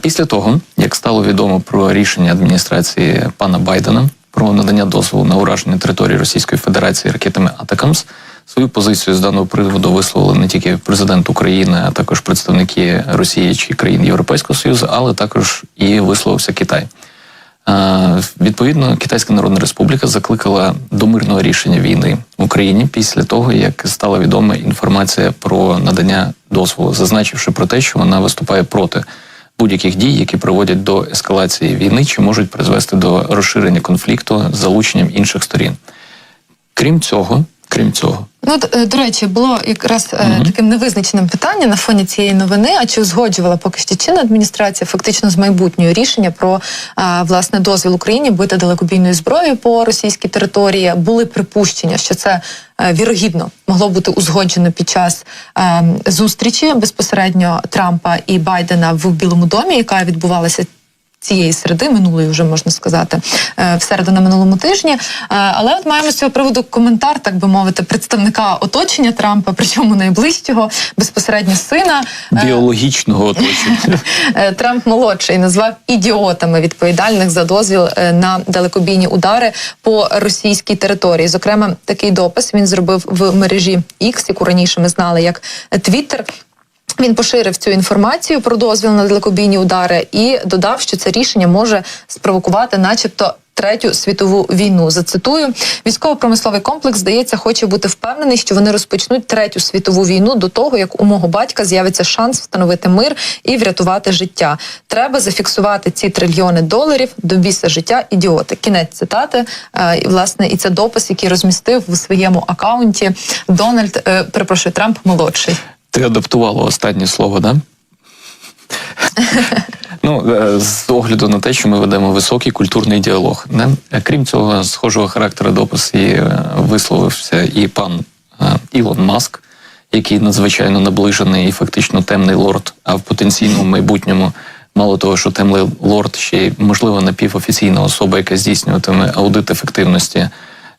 Після того, як стало відомо про рішення адміністрації пана Байдена про надання дозволу на ураження території Російської Федерації ракетами Атакамс, свою позицію з даного приводу висловили не тільки президент України, а також представники Росії чи країн Європейського Союзу, але також і висловився Китай. Відповідно, Китайська Народна Республіка закликала до мирного рішення війни в Україні після того, як стала відома інформація про надання дозволу, зазначивши про те, що вона виступає проти будь-яких дій, які приводять до ескалації війни чи можуть призвести до розширення конфлікту з залученням інших сторін. Крім цього, крім цього, Ну, е, до речі, було якраз е, таким невизначеним питанням на фоні цієї новини. А чи узгоджувала поки що чинна адміністрація фактично з майбутньою рішення про е, власне дозвіл Україні бити далекобійною зброєю по російській території? Були припущення, що це е, вірогідно могло бути узгоджено під час е, зустрічі безпосередньо Трампа і Байдена в Білому домі, яка відбувалася цієї середи, минулої вже можна сказати, е, в середу на минулому тижні. Е, Але от маємо з цього приводу коментар, так би мовити, представника оточення Трампа, причому найближчого, безпосередньо сина. Е, біологічного оточення. Трамп молодший назвав ідіотами відповідальних за дозвіл на далекобійні удари по російській території. Зокрема, такий допис він зробив в мережі X, яку раніше ми знали як Twitter. Він поширив цю інформацію про дозвіл на далекобійні удари і додав, що це рішення може спровокувати, начебто. Третю світову війну зацитую військово-промисловий комплекс здається, хоче бути впевнений, що вони розпочнуть третю світову війну до того, як у мого батька з'явиться шанс встановити мир і врятувати життя. Треба зафіксувати ці трильйони доларів до біса життя. Ідіоти. Кінець цитати. Е, і, власне, і це допис, який розмістив у своєму акаунті Дональд. е, перепрошую, Трамп молодший. Ти адаптувала останнє слово, да? ну, е, з огляду на те, що ми ведемо високий культурний діалог. Не? Крім цього, схожого характеру допис і е, висловився і пан е, Ілон Маск, який надзвичайно наближений і фактично темний лорд, а в потенційному майбутньому. Мало того, що темний лорд ще й можливо напівофіційна особа, яка здійснюватиме аудит ефективності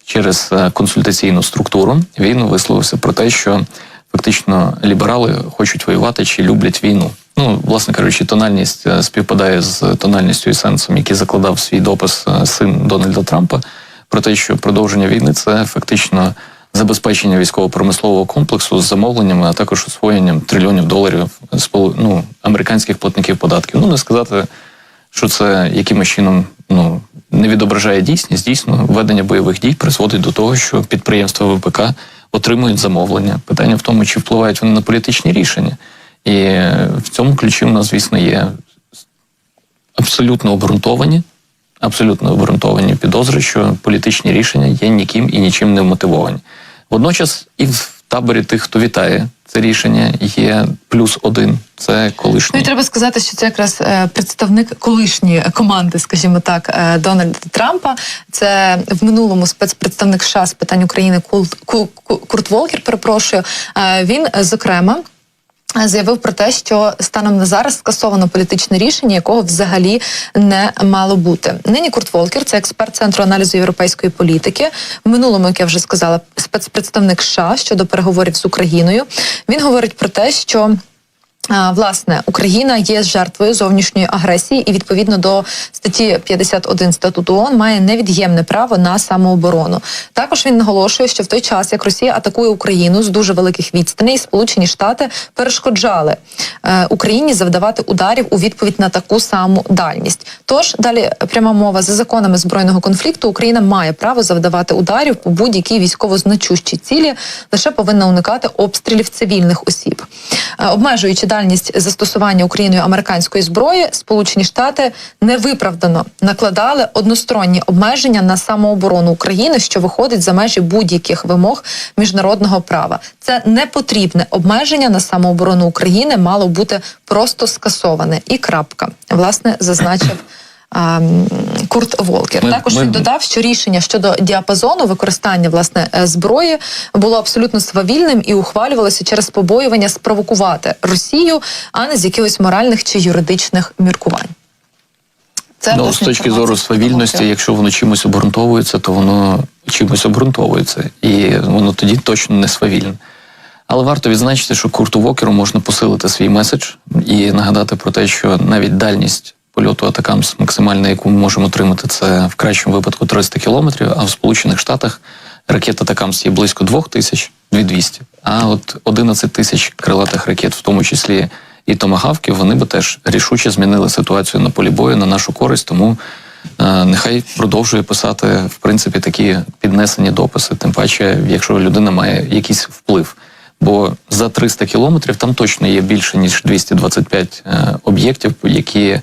через консультаційну структуру, він висловився про те, що фактично ліберали хочуть воювати чи люблять війну. Ну, власне кажучи, тональність е, співпадає з тональністю і сенсом, який закладав свій допис е, син Дональда Трампа, про те, що продовження війни це фактично забезпечення військово-промислового комплексу з замовленнями, а також освоєнням трильйонів доларів ну, американських платників податків. Ну не сказати, що це якимось чином ну не відображає дійсність. Дійсно, ведення бойових дій призводить до того, що підприємства ВПК отримують замовлення. Питання в тому, чи впливають вони на політичні рішення. І в цьому ключі у нас, звісно, є абсолютно обґрунтовані, абсолютно обґрунтовані підозри, що політичні рішення є ніким і нічим не вмотивовані. Водночас, і в таборі тих, хто вітає це рішення, є плюс один це Ну колишній і треба сказати, що це якраз е, представник колишньої команди, скажімо так, е, Дональда Трампа. Це в минулому спецпредставник США з питань України Курт Волкер. Перепрошую. Е, Він зокрема. Заявив про те, що станом на зараз скасовано політичне рішення, якого взагалі не мало бути. Нині Курт Волкер, це експерт центру аналізу європейської політики. В минулому, як я вже сказала, спецпредставник США щодо переговорів з Україною. Він говорить про те, що Власне, Україна є жертвою зовнішньої агресії, і відповідно до статті 51 статуту ООН має невід'ємне право на самооборону. Також він наголошує, що в той час, як Росія атакує Україну з дуже великих відстаней, Сполучені Штати перешкоджали е, Україні завдавати ударів у відповідь на таку саму дальність. Тож далі пряма мова за законами збройного конфлікту Україна має право завдавати ударів по будь-якій військово значущій цілі, лише повинна уникати обстрілів цивільних осіб, Е, обмежуючи дальність застосування Україною американської зброї, Сполучені Штати невиправдано накладали односторонні обмеження на самооборону України, що виходить за межі будь-яких вимог міжнародного права. Це непотрібне обмеження на самооборону України мало бути просто скасоване. І крапка власне зазначив. А, Курт Волкер Ми- також ми- він додав, що рішення щодо діапазону використання власне е, зброї було абсолютно свавільним і ухвалювалося через побоювання спровокувати Росію, а не з якихось моральних чи юридичних міркувань. Це Ну, з точки зору свавільності, якщо воно чимось обґрунтовується, то воно чимось обґрунтовується, і воно тоді точно не свавільне. Але варто відзначити, що Курту Вокеру можна посилити свій меседж і нагадати про те, що навіть дальність польоту Атакамс максимальна, яку ми можемо отримати, це в кращому випадку 300 кілометрів, а в Сполучених Штатах ракета Атакамс є близько 2000, 2200, а от 11 тисяч крилатих ракет, в тому числі і томагавків, вони би теж рішуче змінили ситуацію на полі бою на нашу користь. Тому е, нехай продовжує писати в принципі такі піднесені дописи. Тим паче, якщо людина має якийсь вплив. Бо за 300 кілометрів там точно є більше ніж 225 е, об'єктів, які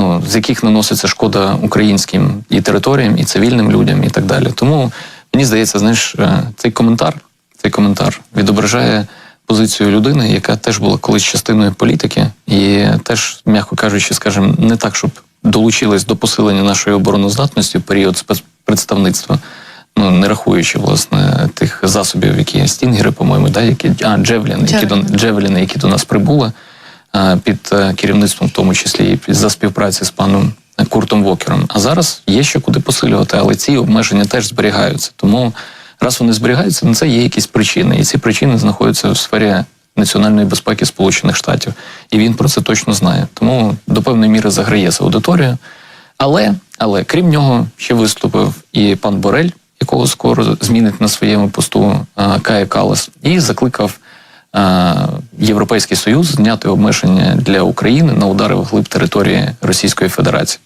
ну з яких наноситься шкода українським і територіям, і цивільним людям, і так далі. Тому мені здається, знаєш, е, цей коментар, цей коментар відображає позицію людини, яка теж була колись частиною політики, і теж, м'яко кажучи, скажімо, не так, щоб долучилась до посилення нашої обороноздатності в період спецпредставництва. Ну, не рахуючи власне тих засобів, які стінгери, по-моєму, да, які а Джевліни, які до. Джевеліни, які до нас прибули під е, керівництвом, в тому числі і за співпраці з паном Куртом Вокером. А зараз є ще куди посилювати, але ці обмеження теж зберігаються. Тому раз вони зберігаються, на це є якісь причини, і ці причини знаходяться в сфері національної безпеки Сполучених Штатів, і він про це точно знає. Тому до певної міри заграє за аудиторію. Але, але крім нього, ще виступив і пан Борель, якого скоро змінить на своєму посту Кая Калас, і закликав Європейський Союз зняти обмеження для України на удари в глиб території Російської Федерації.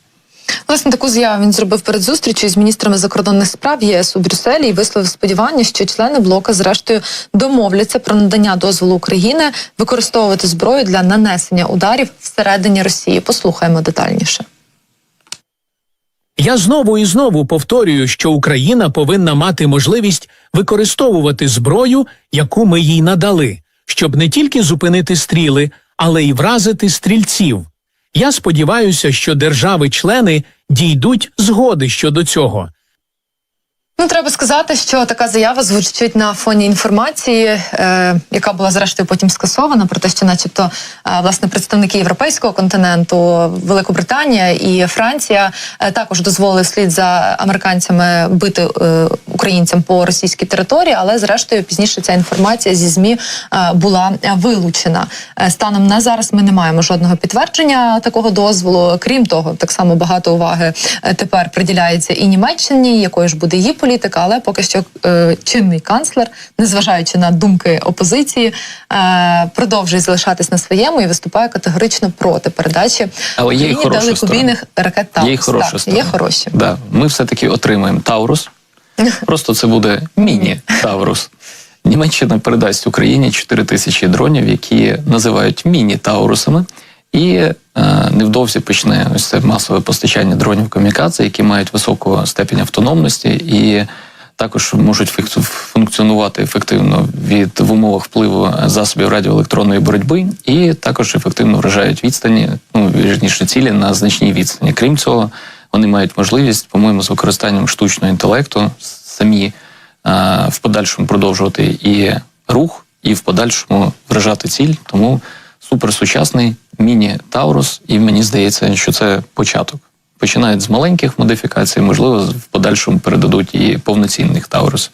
Власне, таку заяву він зробив перед зустрічю з міністрами закордонних справ ЄС у Брюсселі і висловив сподівання, що члени блока зрештою домовляться про надання дозволу України використовувати зброю для нанесення ударів всередині Росії. Послухаємо детальніше. Я знову і знову повторюю, що Україна повинна мати можливість використовувати зброю, яку ми їй надали, щоб не тільки зупинити стріли, але й вразити стрільців. Я сподіваюся, що держави-члени дійдуть згоди щодо цього. Ну, треба сказати, що така заява звучить на фоні інформації, е, яка була зрештою потім скасована, про те, що, начебто, е, власне, представники європейського континенту, Великобританія і Франція е, також дозволили вслід за американцями бити е, українцям по російській території, але зрештою пізніше ця інформація зі змі е, була вилучена. Е, станом на зараз ми не маємо жодного підтвердження такого дозволу. Крім того, так само багато уваги е, тепер приділяється і Німеччині, якою ж буде її політика, але поки що е, чинний канцлер, незважаючи на думки опозиції, е, продовжує залишатись на своєму і виступає категорично проти передачі Але є далекобійних ракет Таурус. Є хороша Так, сторона. Є хороші. Да. Ми все-таки отримаємо Таурус. Просто це буде міні-Таурус. Німеччина передасть Україні 4 тисячі дронів, які називають міні-Таурусами. І е, невдовзі почне ось це масове постачання дронів камікадзе, які мають високу степень автономності і також можуть функціонувати ефективно від в умовах впливу засобів радіоелектронної боротьби, і також ефективно вражають відстані, ну вірніше цілі на значній відстані. Крім цього, вони мають можливість, по-моєму, з використанням штучного інтелекту самі е, в подальшому продовжувати і рух, і в подальшому вражати ціль. Тому суперсучасний міні-Таурус, і мені здається, що це початок. Починають з маленьких модифікацій, можливо, в подальшому передадуть і повноцінних Таурус.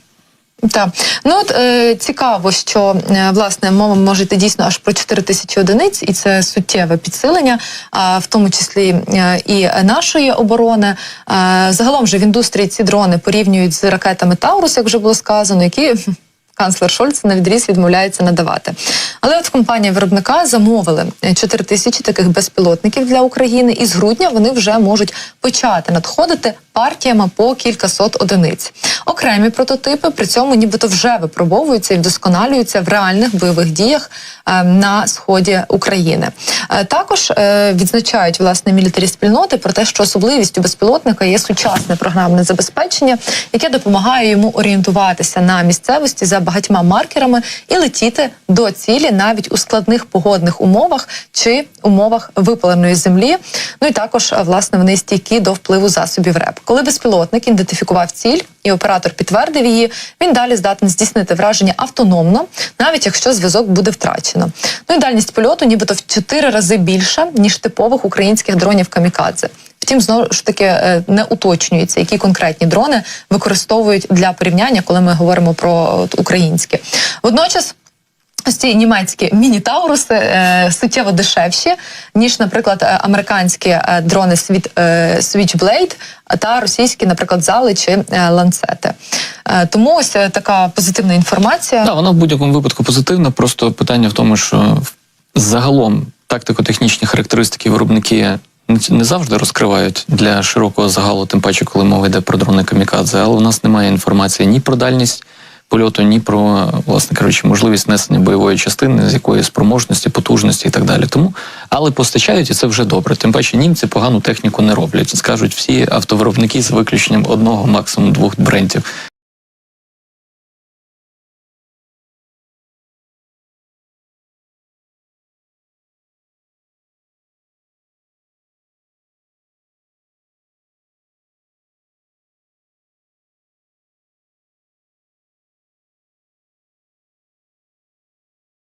Так, ну от е, цікаво, що е, власне мова може йти дійсно аж про 4 тисячі одиниць, і це суттєве підсилення, а в тому числі е, і нашої оборони. Е, загалом же в індустрії ці дрони порівнюють з ракетами Таурус, як вже було сказано, які канцлер Шольц на відріз відмовляється надавати. Але от компанія виробника замовили 4 тисячі таких безпілотників для України, і з грудня вони вже можуть почати надходити партіями по кількасот одиниць. Окремі прототипи при цьому нібито вже випробовуються і вдосконалюються в реальних бойових діях е, на сході України. Е, також е, відзначають власне мілітарі спільноти про те, що особливістю безпілотника є сучасне програмне забезпечення, яке допомагає йому орієнтуватися на місцевості за багатьма маркерами і летіти до цілі навіть у складних погодних умовах чи умовах випаленої землі. Ну і також е, власне вони стійкі до впливу засобів РЕП. Коли безпілотник ідентифікував ціль і оператор підтвердив її, він далі здатний здійснити враження автономно, навіть якщо зв'язок буде втрачено. Ну і дальність польоту, нібито в 4 рази більша ніж типових українських дронів камікадзе. Втім, знову ж таки е, не уточнюється, які конкретні дрони використовують для порівняння, коли ми говоримо про українські. Водночас. Ось ці німецькі міні-тауруси е, суттєво дешевші, ніж, наприклад, е, американські е, дрони Світ, е, Switchblade та російські, наприклад, зали чи е, ланцети. Е, тому ось така позитивна інформація. Да, вона в будь-якому випадку позитивна. Просто питання в тому, що загалом тактико-технічні характеристики виробники не завжди розкривають для широкого загалу, тим паче, коли мова йде про дрони камікадзе, але у нас немає інформації ні про дальність польоту, ні про, власне кажучи, можливість несення бойової частини, з якої спроможності, потужності і так далі. Тому, але постачають, і це вже добре. Тим паче німці погану техніку не роблять. Скажуть всі автовиробники з виключенням одного, максимум двох брендів.